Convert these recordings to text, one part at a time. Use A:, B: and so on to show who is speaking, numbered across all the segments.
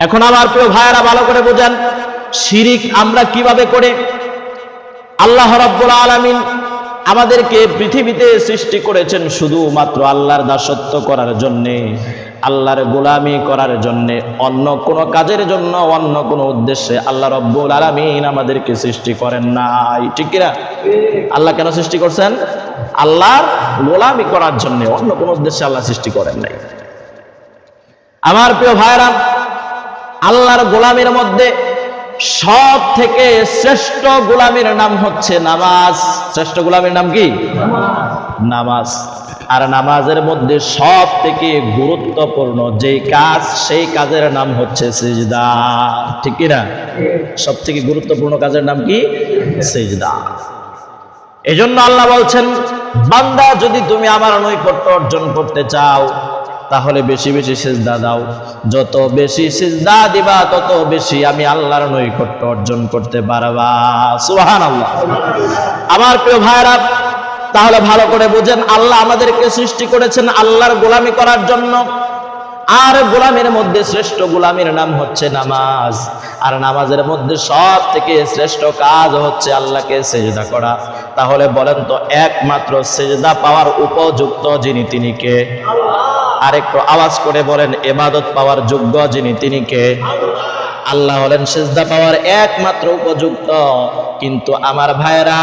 A: এখন আমার প্রিয় ভাইয়েরা ভালো করে বোঝেন, শিরিক আমরা কীভাবে করে? আল্লাহ রাব্বুল আলামিন আমাদেরকে পৃথিবীতে সৃষ্টি করেছেন শুধুমাত্র আল্লাহর দাসত্ব করার জন্যে, আল্লাহর গোলামি করার জন্যে, অন্য কোনো কাজের জন্য, অন্য কোনো উদ্দেশ্যে আল্লাহ রব্বুল আলামিন আমাদেরকে সৃষ্টি করেন নাই। ঠিক কিনা? আল্লাহ কেন সৃষ্টি করছেন? আল্লাহর গোলামি করার জন্য, অন্য কোনো উদ্দেশ্যে আল্লাহ সৃষ্টি করেন নাই। আমার প্রিয় ভাইরা আল্লাহর গোলামের মধ্যে সব থেকে শ্রেষ্ঠ গোলামের নাম হচ্ছে নামাজ। শ্রেষ্ঠ গোলামের নাম কি? নামাজ। আর নামাজের মধ্যে সব থেকে গুরুত্বপূর্ণ যেই কাজ, সেই কাজের নাম হচ্ছে সিজদা। ঠিক কি না? সব থেকে গুরুত্বপূর্ণ কাজের নাম কি? সিজদা। এজন্য আল্লাহ বলছেন, বান্দা, যদি তুমি আমার নৈকট্য অর্জন করতে চাও তাহলে বেশি বেশি সিজদা দাও। যত বেশি সিজদা দিবা, তত বেশি আমি আল্লাহর নৈকট্য অর্জন করতে পারবা। সুবহান আল্লাহ আমার প্রিয় ভাইরা তাহলে ভালো করে বুঝেন, আল্লাহ আমাদেরকে সৃষ্টি করেছেন আল্লাহর গোলামি করার জন্য। আর গোলামের মধ্যে শ্রেষ্ঠ গোলামের নাম হচ্ছে নামাজ। আর নামাজের মধ্যে সব থেকে শ্রেষ্ঠ কাজ হচ্ছে আল্লাহকে সেজদা করা। তাহলে বলেন তো, একমাত্র সেজদা পাওয়ার উপযুক্ত যিনি, তিনি কে? আর একটু আওয়াজ করে বলেন, এবাদত পাওয়ার যোগ্য যিনি, তিনি কে? আল্লাহ হলেন সেজদা পাওয়ার একমাত্র উপযুক্ত কিন্তু আমার ভাইয়েরা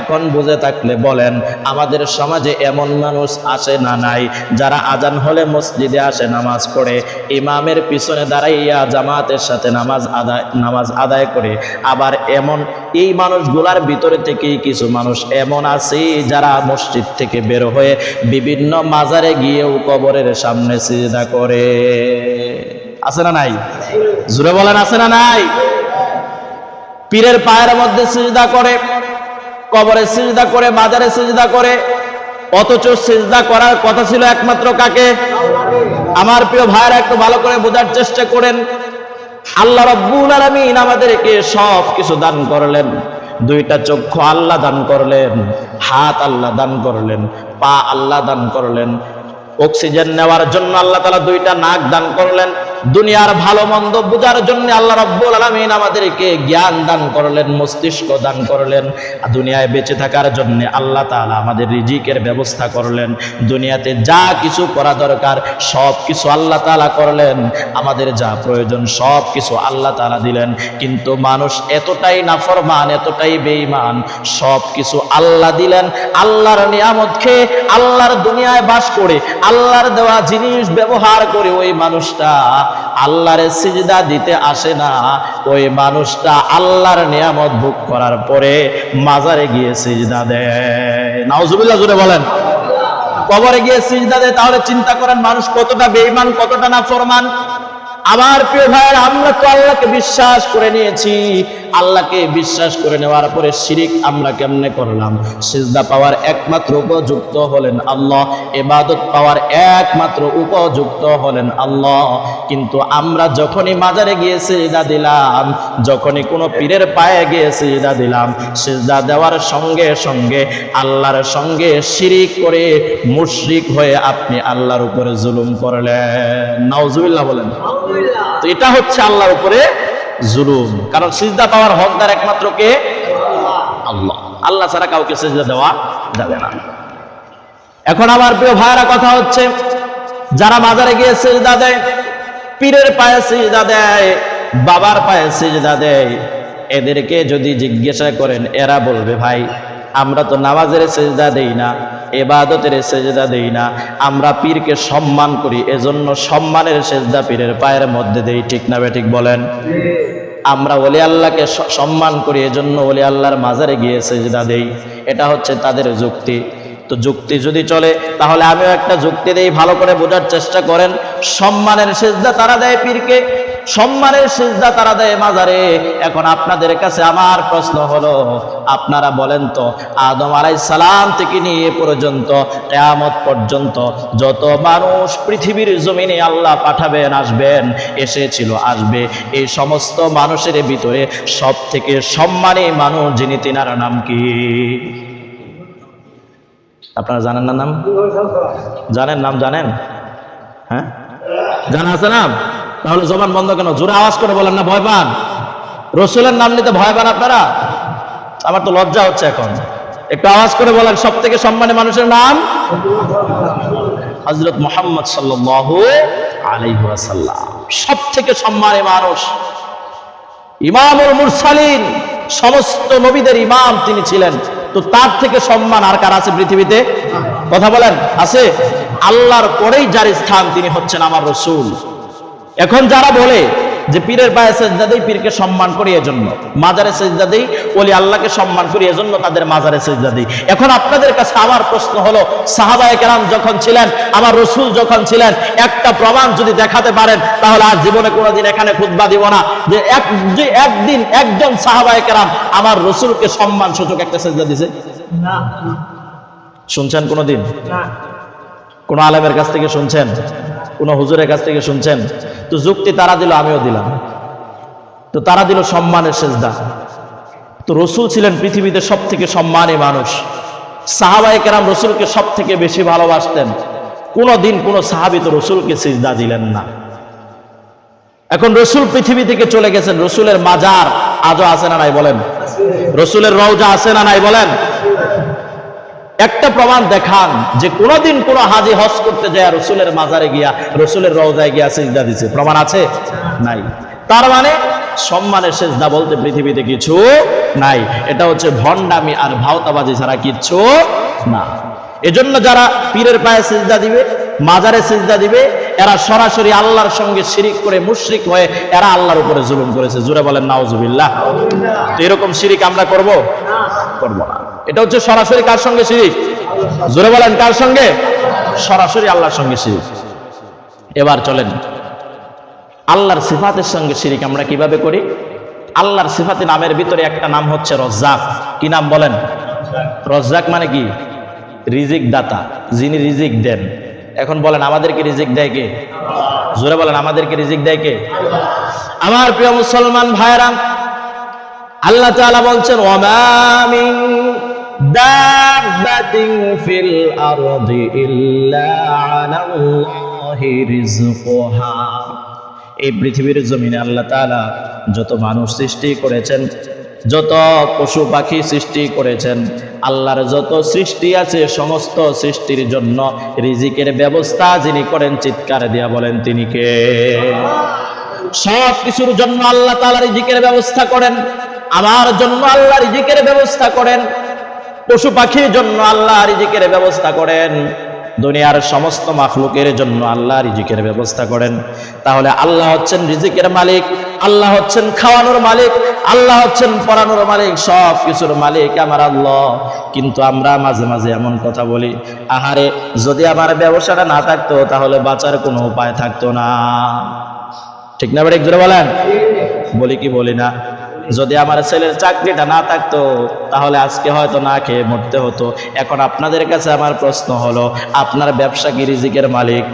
A: এখন বুঝে থাকলে বলেন, আমাদের সমাজে এমন মানুষ আসে না নাই, যারা আজান হলে মসজিদে আসে নামাজ পড়ে, ইমামের পিছনে দাঁড়াইয়া জামাতের সাথে নামাজ আদায় নামাজ আদায় করে। আবার এমন এই মানুষগুলার ভিতরে থেকেই কিছু মানুষ এমন আছে যারা মসজিদ থেকে বের হয়ে বিভিন্ন মাজারে গিয়েও কবরের সামনে সিজদা করে। আছে না নাই? জুড়ে বলেন, আছে না নাই? পীরের পায়ের মধ্যে সিজদা করে, কবরে সিজদা করে বাজারে সিজদা করে, অথচ সিজদা করার কথা ছিল একমাত্র কাকে? আমার প্রিয় ভাইরা একটু ভালো করে বোঝার চেষ্টা করেন। আল্লাহ রব্বুল আলামিন আমাদেরকে সব কিছু দান করলেন। দুইটা চক্ষু আল্লাহ দান করলেন, হাত আল্লাহ দান করলেন, পা আল্লাহ দান করলেন। অক্সিজেন নেওয়ার জন্য আল্লাহ তালা দুইটা নাক দান করলেন। দুনিয়ার ভালো মন্দ বোঝার জন্য আল্লাহ রব্বুল আলমিন আমাদেরকে জ্ঞান দান করলেন, মস্তিষ্ক দান করলেন। দুনিয়ায় বেঁচে থাকার জন্য আল্লাহ তাআলা আমাদের রিজিকের ব্যবস্থা করলেন। দুনিয়াতে যা কিছু করা দরকার সব কিছু আল্লাহ তাআলা করলেন। আমাদের যা প্রয়োজন সব কিছু আল্লাহ তাআলা দিলেন। কিন্তু মানুষ এতটাই নাফরমান, এতটাই বেঈমান, সব কিছু আল্লাহ দিলেন। আল্লাহর নিয়ামত খেয়ে আল্লাহর দুনিয়ায় বাস করে, আল্লাহর দেওয়া জিনিস ব্যবহার করে ওই মানুষটা আল্লাহর সিজদা দিতে আসে না। ওই মানুষটা আল্লাহর নিয়ামত ভোগ করার পরে মাজারে গিয়ে সিজদা দেয়। নাউজুবিল্লাহ জুড়ে বলেন। কবরে গিয়ে সিজদা দেয়, তাহলে চিন্তা করেন মানুষ কতটা বেঈমান, কতটা না ফরমান আমার প্রিয় ভাইয়ের, আমরা তো আল্লাহকে বিশ্বাস করে নিয়েছি। আল্লাহকে বিশ্বাস করে নেওয়ার পরে শিরিক আমরা কেমনে করলাম? সিজদা পাওয়ার একমাত্র উপযুক্ত হলেন আল্লাহ এবাদত পাওয়ার একমাত্র উপযুক্ত হলেন আল্লাহ। কিন্তু আমরা যখনই মাজারে গিয়ে সিজদা দিলাম, যখনই কোনো পীরের পায়ে গিয়ে সিজদা দিলাম, সিজদা দেওয়ার সঙ্গে সঙ্গে আল্লাহর সঙ্গে শিরিক করে মুশরিক হয়ে আপনি আল্লাহর উপরে জুলুম করলেন। নাউজুবিল্লাহ বলেন। তো এটা হচ্ছে আল্লাহর উপরে জুলুম। কারণ সিজদা পাওয়ার হকদার একমাত্র কে? আল্লাহ। আল্লাহ ছাড়া কাউকে সিজদা দেওয়া যাবে না। এখন আমার প্রিয় ভাইয়েরা, কথা হচ্ছে, যারা মাজারে গিয়ে সিজদা দেয়, পীরের পায়ে সিজদা দেয়, বাবার পায়ে সিজদা দেয়, এদেরকে যদি জিজ্ঞাসা করেন, এরা বলবে, ভাই আমরা তো নামাজের সেজদা দেই না, এবাদতের সেজদা দেই না, আমরা পীরকে সম্মান করি, এজন্য সম্মানের সেজদা পীরের পায়ের মধ্যে দেই, ঠিক না ঠিক বলেন? আমরা ওলি আল্লাহকে সম্মান করি, এজন্য ওলি আল্লাহর মাজারে গিয়ে সেজদা দেই, এটা হচ্ছে তাদের যুক্তি। তো যুক্তি যদি চলে, তাহলে আমিও একটা যুক্তি দেই, ভালো করে বোঝার চেষ্টা করেন, সম্মানের সেজদা তারা দেয় পীরকে সম্মানের সিজদা তারা দেয় মাজারে। এখন আপনাদের কাছে আমার প্রশ্ন হলো, আপনারা বলেন তো, আদম আলাই সালাম থেকে নিয়ে পর্যন্ত, কেয়ামত পর্যন্ত যত মানুষ পৃথিবীর জমিনে আল্লাহ পাঠাবেন, আসবেন, এসেছিল, আসবে। এই সমস্ত মানুষের ভিতরে সব থেকে সম্মানী মানুষ যিনি তিনার নাম কি? আপনারা জানেন না নাম? জানেন নাম, জানেন? হ্যাঁ? জানা আছে নাম? তাহলে জবান বন্ধ কেন? জোরে আওয়াজ করে বলেন না, ভয় পান। রসুলের নাম নিতে ভয় পান আপনারা? আমার তো লজ্জা হচ্ছে এখন। একটু আওয়াজ করে বলেন সব থেকে সম্মানী মানুষের নাম? হজরত মোহাম্মদ সাল্লাহ আলাইসাল্লাম সব থেকে সম্মানী মানুষ। ইমামুল মুরসালিন, সমস্ত নবীদের ইমাম তিনি ছিলেন। তো তার থেকে সম্মান আর কার আছে পৃথিবীতে? কথা বলেন, আছে? আল্লাহর পরেই যার স্থান তিনি হচ্ছেন আমার রসুল। এখন যারা বলে যে পীরের পায়ে সেজদা দেই পীরকে সম্মান করি এজন্য মাজারে সেজদা দেই ওলি আল্লাহকে সম্মান করি এজন্য তাদের মাজারে সেজদা দিই এখন আপনাদের কাছে আমার প্রশ্ন হলো সাহাবায়ে কেরাম যখন ছিলেন আমার রসুল যখন ছিলেন একটা প্রমাণ যদি দেখাতে পারেন তাহলে আর জীবনে কোনোদিন এখানে খুতবা দিব না। যে এক যে একদিন একজন সাহাবায়ে কেরাম আমার রসুলকে সম্মান সূচক একটা সেজদা দিছে? না। শুনছেন কোনোদিন? কোন আলেমের কাছ থেকে শুনছেন? কোন হুজুরের কাছ থেকে শুনছেন? তো যুক্তি তারা দিল, আমিও দিলাম। তো তারা দিল সম্মানের সেজদা। তো রসুল ছিলেন পৃথিবীতে সব থেকে সম্মানী মানুষ। সাহাবাই কেরাম রসুলকে সব থেকে বেশি ভালোবাসতেন। কোনো দিন কোনো সাহাবি তো রসুলকে সিজদা দিলেন না। এখন রসুল পৃথিবী থেকে চলে গেছেন, রসুলের মাজার আজও আছে না নাই বলেন? রসুলের রওজা আছে না নাই বলেন? একটা প্রমাণ দেখান যে কোনোদিন কোনো হাজি হজ করতে যায় রসুলের মাজারে গিয়া, রসুলের রওজায় গিয়া সিজদা দিছে। প্রমাণ আছে? নাই। তার মানে সম্মানের সেজদা বলতে পৃথিবীতে কিছু নাই। এটা হচ্ছে ভণ্ডামি আর ভাওতাবাজি ছাড়া কিচ্ছু না। এজন্য যারা পীরের পায়ে সিজদা দিবে, মাজারে সিজদা দিবে, এরা সরাসরি আল্লাহর সঙ্গে শিরিক করে মুশরিক হয়ে এরা আল্লাহর উপরে জুলুম করেছে। জুড়ে বলেন, নাউজুবিল্লাহ। তো এরকম শিরিক আমরা করব? করব না। এটা হচ্ছে সরাসরি কার সঙ্গে শিরিক? জোরে বলেন, কার সঙ্গে? সরাসরি আল্লাহর সঙ্গে শিরিক। এবার চলেন। আল্লাহর সিফাতের সঙ্গে শিরিক আমরা কীভাবে করি? আল্লাহর সিফাতে নামের ভিতরে একটা নাম হচ্ছে রজ্জাক। কি নাম বলেন? রজ্জাক মানে কি? রিজিক দাতা, যিনি রিজিক দেন। এখন বলেন, আমাদেরকে রিজিক দেয় কে? জোরে বলেন, আমাদেরকে রিজিক দেয় কে? আমার প্রিয় মুসলমান ভাইরাম আল্লাহ তাআলা বলছেন ওয়ামামিন দাব্বাতিন ফিল আরদি ইল্লা আলাল্লাহি রিজকুহা এই পৃথিবীর জমিনে আল্লাহ তাআলা যত মানুষ সৃষ্টি করেছেন, যত পশু পাখি সৃষ্টি করেছেন, আল্লাহর যত সৃষ্টি আছে সমস্ত সৃষ্টির জন্য রিজিকের ব্যবস্থা যিনি করেন, চিৎকার দিয়া বলেন তিনি কে? সব কিছুর জন্য আল্লাহ তাআলা রিজিকের ব্যবস্থা করেন, আমার জন্য আল্লাহ রিজিকের ব্যবস্থা করেন পশু পাখির জন্য আল্লাহ রিজিকের ব্যবস্থা করেন। দুনিয়ার সমস্ত মাখলুকের জন্য আল্লাহ রিজিকের ব্যবস্থা করেন। তাহলে আল্লাহ হচ্ছেন রিজিকের মালিক, আল্লাহ হচ্ছেন খাওয়ানোর মালিক, আল্লাহ হচ্ছেন পড়ানোর মালিক সব কিছুর মালিক আমার আল্লাহ। কিন্তু আমরা মাঝে মাঝে এমন কথা বলি, আহারে যদি আমার ব্যবসাটা না থাকতো তাহলে বাঁচার কোনো উপায় থাকতো না। ঠিক না বেড়ে বলেন? বলি কি বলি না? যদি আমার ছেলের চাকরিটা না থাকতো, তাহলে আজকে হয়তো না খেয়ে মরতে হতো। এখন আপনাদের কাছে আমার প্রশ্ন হলো, আপনার ব্যবসা কি রিজিকের মালিক?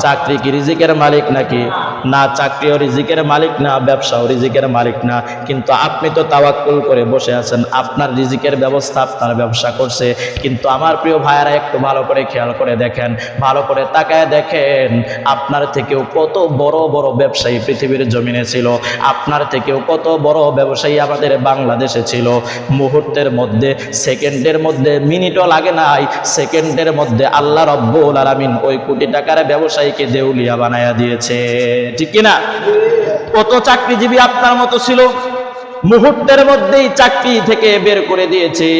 A: চাকরি কি রিজিকের মালিক নাকি? না, চাকরিও রিজিকের মালিক না, ব্যবসাও রিজিকের মালিক না। কিন্তু আপনি তো তাওয়াক্কুল করে বসে আছেন। আপনার রিজিকের ব্যবস্থা আপনার ব্যবসা করছে। কিন্তু আমার প্রিয় ভাইয়েরা, একটু ভালো করে খেয়াল করে দেখেন। ভালো করে তাকায় দেখেন, আপনার থেকেও কত বড় বড় ব্যবসায়ী পৃথিবীর জমিনে ছিল। আপনার থেকেও কত বড় ব্যবসায়ী আমাদের বাংলাদেশে ছিল। মুহূর্তের মধ্যে, সেকেন্ডের মধ্যে, মিনিটও লাগে নাই। সেকেন্ডের মধ্যে আল্লাহ রব্বুল আলামিন ওই কোটি টাকার ব্যবসায়ীকে দেউলিয়া বানায়া দিয়েছে। ঠিক কিনা? কত চাকরিজীবী আপনার মতো ছিল? মুহূর্তের মধ্যেই চাকরি থেকে বের করে দিয়েছে।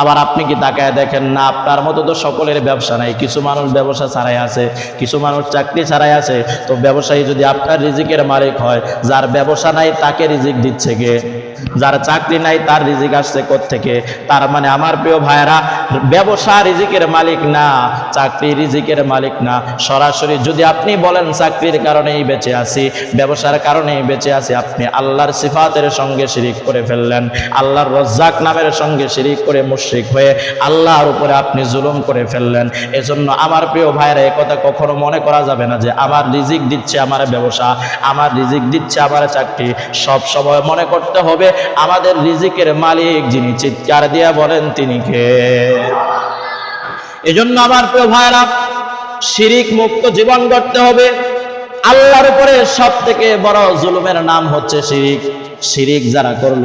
A: আবার আপনি কি তাকায় দেখেন? না, আপনার মতো তো সকলের ব্যবসা নাই। কিছু মানুষ ব্যবসা ছাড়াই আছে, কিছু মানুষ চাকরি ছাড়াই আছে। তো ব্যবসায়ী যদি আপনার রিজিকের মালিক হয়, যার ব্যবসা নাই তাকে রিজিক দিচ্ছে কে? যার চাকরি নাই তার রিজিক আসছে থেকে তার মানে আমার প্রিয় ভাইয়েরা, ব্যবসা রিজিকের মালিক না, চাকরি রিজিকের মালিক না। সরাসরি যদি আপনি বলেন চাকরির কারণেই বেঁচে আছি, ব্যবসার কারণেই বেঁচে আছি, আপনি আল্লাহর সিফাতের সঙ্গে শিরিক করে ফেললেন। আল্লাহর রজ্জাক নামের সঙ্গে শিরিক করে মুশরিক হয়ে আল্লাহর উপরে আপনি জুলুম করে ফেললেন। এজন্য আমার প্রিয় ভাইয়েরা কথা কখনো মনে করা যাবে না যে আমার রিজিক দিচ্ছে আমার ব্যবসা, আমার রিজিক দিচ্ছে আমার চাকরি। সব সময় মনে করতে হবে আমাদের রিজিকের মালিক যিনি চিৎকার দিয়া বলেন তিনি কে? এজন্য আমার প্রিয় ভাইয়েরা শিরিক মুক্ত জীবন গড়তে হবে। আল্লাহর উপরে সব থেকে বড় জুলুমের নাম হচ্ছে শিরিক। শিরিক যারা করল,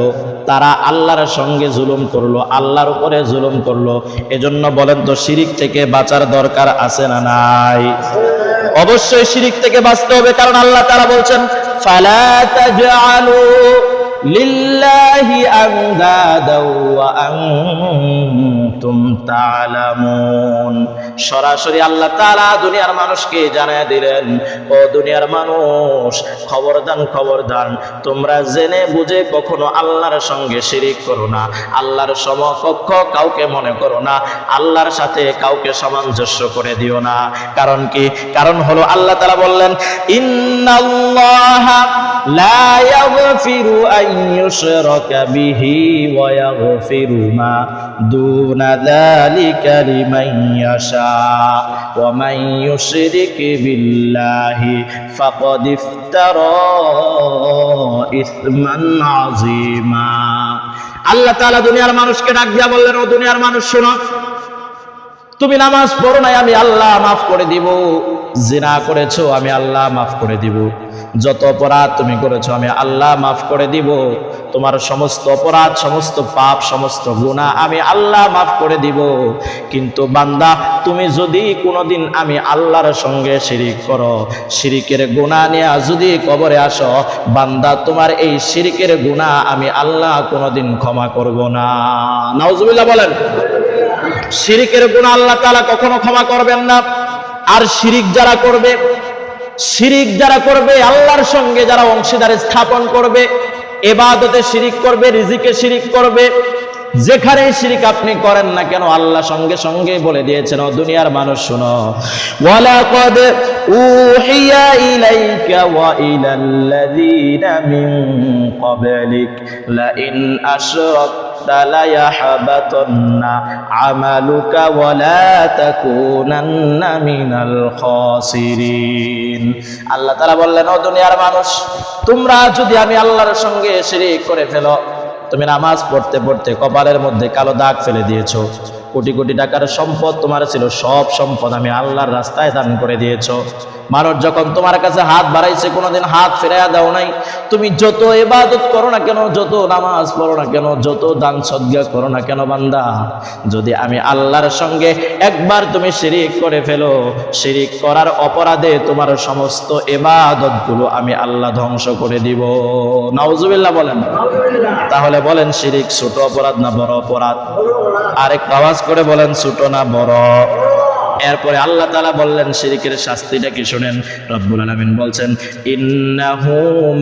A: তারা আল্লাহর সঙ্গে জুলুম করল, আল্লাহর উপরে জুলুম করল। এজন্য বলেন তো, শিরিক থেকে বাঁচার দরকার আছে না নাই? অবশ্যই শিরিক থেকে বাঁচতে হবে, কারণ আল্লাহ তারা বলছেন, ফালা সরাসরি আল্লাহ তাআলা দুনিয়ার মানুষকে জানায় দিলেন, ও দুনিয়ার মানুষ, খবরদান খবরদান, তোমরা জেনে বুঝে কখনো আল্লাহর সঙ্গে শিরিক করো না, আল্লাহর সমকক্ষ কাউকে মনে করো না, আল্লাহর সাথে কাউকে সামঞ্জস্য করে দিও না। কারণ কি? কারণ হলো আল্লাহ তাআলা বললেন, ইন্নাল্লাহা মা দুনা ওয়া يشرك بالله فقد افترى ইফতারা عظيما আল্লাহ তাআলা দুনিয়ার মানুষকে ডাক দিয়া বললেন, ও দুনিয়ার মানুষ, শোনো। তুমি নামাজ পড়ো নাই, আমি আল্লাহ মাফ করে দিব। জিনা করেছ, আমি আল্লাহ মাফ করে দিব। যত অপরাধ তুমি করেছ, আমি আল্লাহ মাফ করে দিব। তোমার সমস্ত অপরাধ, সমস্ত পাপ, সমস্ত গুণা আমি আল্লাহ মাফ করে দিব। কিন্তু বান্দা, তুমি যদি কোনোদিন আমি আল্লাহর সঙ্গে শিরিক করো, শিরিকের গুণা নিয়ে যদি কবরে আসো, বান্দা, তোমার এই শিরিকের গুণা আমি আল্লাহ কোনোদিন ক্ষমা করব না। নাউজুবিল্লাহ বলেন, শিরিকের গুণা আল্লাহ তালা কখনো ক্ষমা করবেন না। আর শিরিক যারা করবে শিরিক যারা করবে, আল্লাহর সঙ্গে যারা অংশীদার স্থাপন করবে, এবাদতে শিরিক করবে, রিজিকে শিরিক করবে যেখানে শিরিক আপনি করেন না কেন, আল্লাহ সঙ্গে সঙ্গে বলে দিয়েছেন দুনিয়ার মানুষ শুনো। ওয়ালাকাদ উহিয়া ইলাইকা আল্লাহ বললেন, ও দুনিয়ার মানুষ, তোমরা যদি আমি আল্লাহর সঙ্গে শিরিক করে ফেলো, তুমি নামাজ পড়তে পড়তে কপালের মধ্যে কালো দাগ ফেলে দিয়েছ। কোটি কোটি টাকার সম্পদ তোমার ছিল, সব সম্পদ আমি আল্লাহর রাস্তায় দান করে দিয়েছ। মানুষ যখন তোমার কাছে হাত বাড়াইছে, কোনোদিন হাত ফেরাইয়া দাও নাই। তুমি যত এবাদত করো না কেন, যত নামাজ পড়ো না কেন, যত দান সদ্গা করো না কেন বান্দা? যদি আমি আল্লাহর সঙ্গে একবার তুমি শিরিক করে ফেলো, শিরিক করার অপরাধে তোমার সমস্ত এবাদতগুলো আমি আল্লাহ ধ্বংস করে দিব। নাউজুবিল্লাহ বলেন। তাহলে বলেন, শিরিক ছোট অপরাধ না বড় অপরাধ? আরেক আওয়াজ করে বলেন, ছোট না বড় এরপরে আল্লাহ তালা বললেন, শিরিকের শাস্তিটা কি শোনেন? রব্বুল আলমিন বলছেন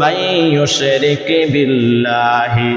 A: মাইয়ুশরিক বিল্লাহি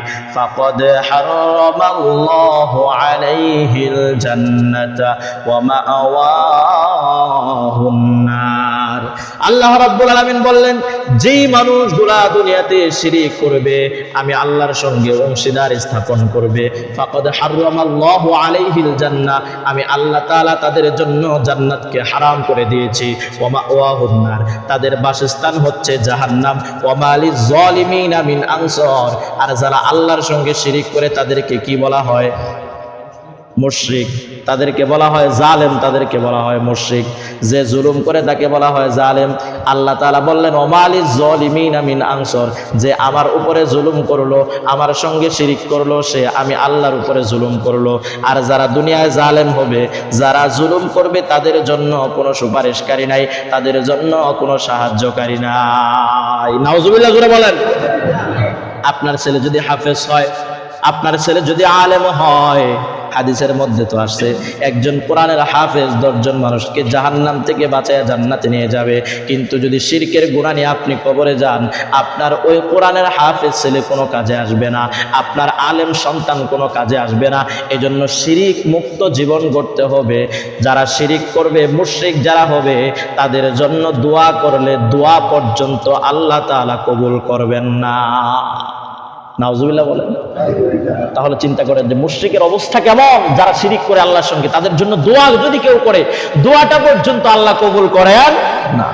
A: আল্লাহ রাব্বুল আলামিন বললেন, যেই মানুষগুলা দুনিয়াতে শিরিক করবে, আমি আল্লাহর সঙ্গে অংশীদার স্থাপন করবে। ফাকাদ হারামাল্লাহু আলাইহিল জান্নাহ, আমি আল্লাহ তাআলা তাদের জন্য জান্নাতকে হারাম করে দিয়েছি। ওমা ওয়াহুন্নার তাদের বাসস্থান হচ্ছে জাহান্নাম। ওমালি জলিমিন মিন আনসর, আর যারা আল্লাহর সঙ্গে শিরিক করে, তাদেরকে কি বলা হয়? মুশরিক। তাদেরকে বলা হয় জালেম, তাদেরকে বলা হয় মুশরিক। যে জুলুম করে তাকে বলা হয় জালেম। আল্লাহ তালা বললেন ওমালি জলিমিন মিন আনসর যে আমার উপরে জুলুম করল, আমার সঙ্গে শিরিক করল, সে আমি আল্লাহর উপরে জুলুম করল। আর যারা দুনিয়ায় জালেম হবে, যারা জুলুম করবে, তাদের জন্য কোনো সুপারিশকারী নাই, তাদের জন্য কোনো সাহায্যকারী নাই। নাউজুবিল্লাহ জুড়ে বলেন। আপনার ছেলে যদি হাফেজ হয়, আপনার ছেলে যদি আলেম হয় হাদিসের মধ্যে তো আসছে, একজন কোরআনের হাফেজ দশজন মানুষকে জাহান্নাম থেকে বাঁচায় জান্নাতে নিয়ে যাবে। কিন্তু যদি শিরকের গুণা নিয়ে আপনি কবরে যান, আপনার ওই কোরআনের হাফেজ ছেলে কোনো কাজে আসবে না, আপনার আলেম সন্তান কোনো কাজে আসবে না। এজন্য শিরিক মুক্ত জীবন গড়তে হবে। যারা শিরিক করবে, মুশরিক যারা হবে, তাদের জন্য দোয়া করলে দোয়া পর্যন্ত আল্লাহ তাআলা কবুল করবেন না। নাউজুবিল্লাহ বলেন। তাহলে চিন্তা করেন যে মুশরিকের অবস্থা কেমন? যারা শিরিক করে আল্লাহর সঙ্গে, তাদের জন্য দোয়া যদি কেউ করে, দোয়াটা পর্যন্ত আল্লাহ কবুল করেন না।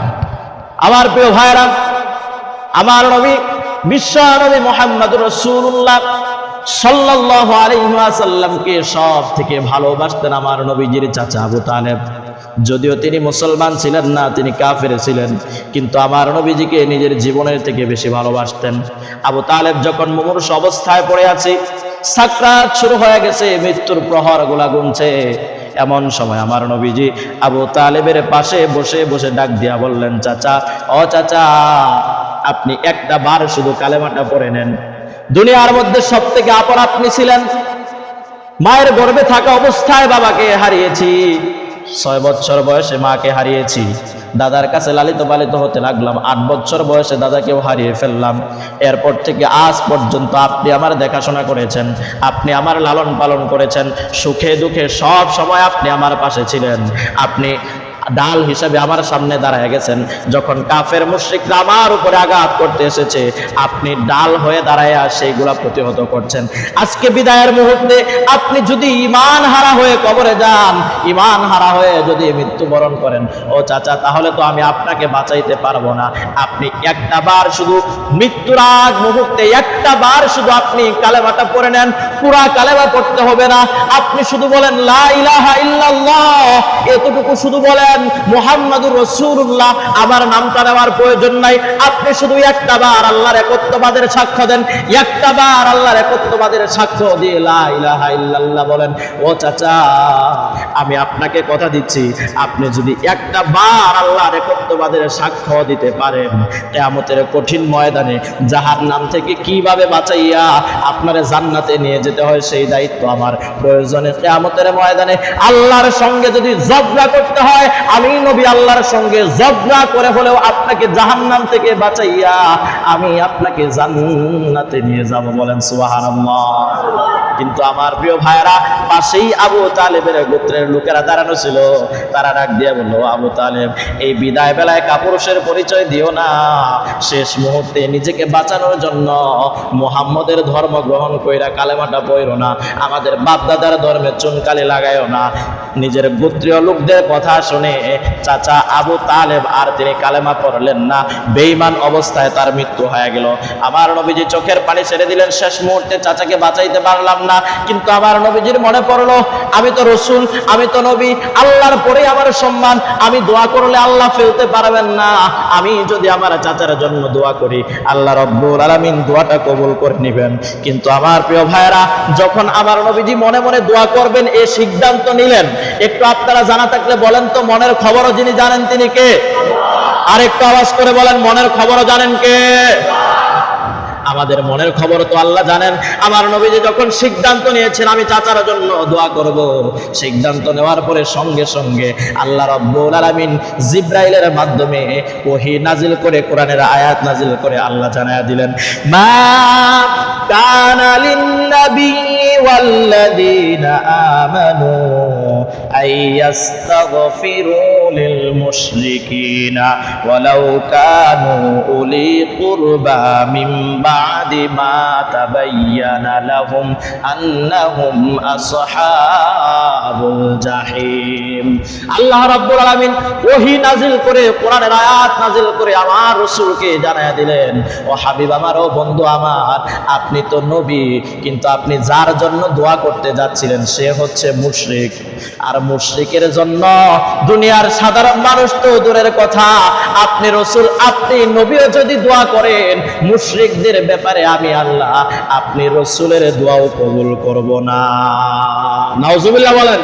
A: আমার প্রিয় ভাইরা আমার নবী, বিশ্ব নবী মোহাম্মদ রসুল্লাহ সাল্লাল্লাহু আলাইহি ওয়াসাল্লামকে সব থেকে ভালোবাসতেন আমার নবীজির চাচা আবু তালেব। যদিও তিনি মুসলমান ছিলেন না, তিনি কাফের ছিলেন। কিন্তু আমার নবীজিকে নিজের জীবনের থেকে বেশি ভালোবাসতেন। আবু তালেব যখন মুমূর্ষ অবস্থায় পড়ে আছে, সাকরাত শুরু হয়ে গেছে, মৃত্যুর প্রহরগুলা গুনছে। এমন সময় আমার নবীজি আবু তালেবের পাশে বসে বসে ডাক দিয়া বললেন, চাচা, ও চাচা, আপনি একটা বার শুধু কালেমাটা পড়ে নেন। দুনিয়ার মধ্যে সব থেকে আপন আপনি ছিলেন। মায়ের গর্ভে থাকা অবস্থায় বাবাকে হারিয়েছি। ছয় বছর বয়সে মাকে হারিয়েছি। দাদার কাছে লালিত পালিত হতে লাগলাম। আট বছর বয়সে দাদাকেও হারিয়ে ফেললাম। এরপর থেকে আজ পর্যন্ত আপনি আমার দেখাশোনা করেছেন। আপনি আমার লালন পালন করেছেন। সুখে দুঃখে সব সময় আপনি আমার পাশে ছিলেন। আপনি ডাল হিসাবে আমার সামনে দাঁড়ায় গেছেন। যখন কাফের মুশ্রিকরা আমার উপরে আঘাত করতে এসেছে, আপনি ডাল হয়ে দাঁড়ায় সেইগুলা প্রতিহত করছেন। আজকে বিদায়ের মুহূর্তে আপনি যদি ইমান হারা হয়ে কবরে যান ইমান হারা হয়ে যদি মৃত্যুবরণ করেন, ও চাচা, তাহলে তো আমি আপনাকে বাঁচাইতে পারব না। আপনি একটা বার শুধু মৃত্যুর আগ মুহূর্তে একটা বার শুধু আপনি কালেমাটা পড়ে নেন, পুরা কালেমা পড়তে হবে না। আপনি শুধু বলেন, লা ইলাহা ইল্লাল্লাহ। এতটুকু শুধু বলেন মুহাম্মাদুর রাসূলুল্লাহ, আমার নামটা নেওয়ার প্রয়োজন নাই। আপনি শুধু একটা বার আল্লাহর একত্ববাদের সাক্ষ্য দেন। একটা বার আল্লাহর একত্ববাদের সাক্ষ্য দিয়ে লা ইল্লাল্লাহ বলেন, ও চাচা, আমি আপনাকে কথা দিচ্ছি, আপনি যদি একটা বার আল্লাহর একত্ববাদের সাক্ষ্য দিতে পারেন, কেয়ামতের কঠিন ময়দানে যাহার নাম থেকে কীভাবে বাঁচাইয়া আপনার জান্নাতে নিয়ে যেতে হয় সেই দায়িত্ব আমার। প্রয়োজনে কেয়ামতের ময়দানে আল্লাহর সঙ্গে যদি ঝগড়া করতে হয় আমি নবী আল্লাহর সঙ্গে ঝগড়া করে হলেও আপনাকে জাহান্নাম থেকে বাঁচাইয়া আমি আপনাকে জান্নাতে নিয়ে যাব বলেন সুবহানাল্লাহ। কিন্তু আমার প্রিয় ভাইরা পাশেই আবু তালেবের গোত্রের লোকেরা দাঁড়ানো ছিল। তারা ডাক দিয়ে বলল, আবু তালেব, এই বিদায় বেলায় কাপুরুষের পরিচয় দিও না। শেষ মুহূর্তে নিজেকে বাঁচানোর জন্য মোহাম্মদের ধর্ম গ্রহণ কইরা কালেমাটা পইরো না। আমাদের বাপদাদার ধর্মে চুনকালি লাগাইও না। নিজের গোত্রীয় লোকদের কথা শুনে চাচা আবু তালেব আর তিনি কালেমা পড়লেন না। বেঈমান অবস্থায় তার মৃত্যু হয়ে গেল। আমার নবীজি চোখের পানি ছেড়ে দিলেন। শেষ মুহূর্তে চাচাকে বাঁচাইতে পারলাম না। কিন্তু আমার নবীজির মনে পড়ল, আমি তো রসুল, আমি তো নবী, আল্লাহর পরে আমার সম্মান। আমি দোয়া করলে আল্লাহ ফেলতে পারবেন না। আমি যদি আমার চাচার জন্য দোয়া করি, আল্লাহ রব্বুল আলামিন দোয়াটা কবুল করে নেবেন। কিন্তু আমার প্রিয় ভাইয়েরা, যখন আমার নবীজি মনে মনে দোয়া করবেন, এ সিদ্ধান্ত নিলেন। একটু আপনারা জানা থাকলে বলেন তো মনের খবরও যিনি জানেন তিনি কে? আর একটু আওয়াজ করে বলেন, মনের খবরও জানেন কে? আমাদের মনের খবর তো আল্লাহ জানেন। আমার নবীজি যখন সিদ্ধান্ত নিয়েছেন, আমি চাচার জন্য দোয়া করব। সিদ্ধান্ত নেওয়ার পরে সঙ্গে সঙ্গে আল্লাহ রব্বুল আলামিন জিব্রাইলের মাধ্যমে ওহি নাজিল করে, কোরআনের আয়াত নাজিল করে আল্লাহ জানায়া দিলেন, মা কানা লিন্নাবী ওয়াল্লাযীনা আমানু আইয়াস্তাগফিরু লিল মুশরিকিনা ওয়ালাউ কানু উলি কুরবা মিন বাদি মা তাবায়্যানা লাহুম আন্নাহুম আসহাবুল জাহিম। আল্লাহ রাব্বুল আলামিন ওহী নাজিল করে, কোরআনের আয়াত নাজিল করে আমার রাসূলকে জানায়া দিলেন, ও হাবিব আমার, ও বন্ধু আমার, আপনি তো নবী, কিন্তু আপনি যার জন্য দোয়া করতে যাচ্ছিলেন সে হচ্ছে মুশরিক। আর মুশরিকের জন্য দুনিয়ার সাধারণ মানুষ তো দূরের কথা। আপনি রসুল, আপনি নবীও যদি দোয়া করেন, মুশরিকদের ব্যাপারে আমি আল্লাহ আপনি রসুলের দোয়াও কবুল করব না। নাউজুবিল্লাহ বলেন।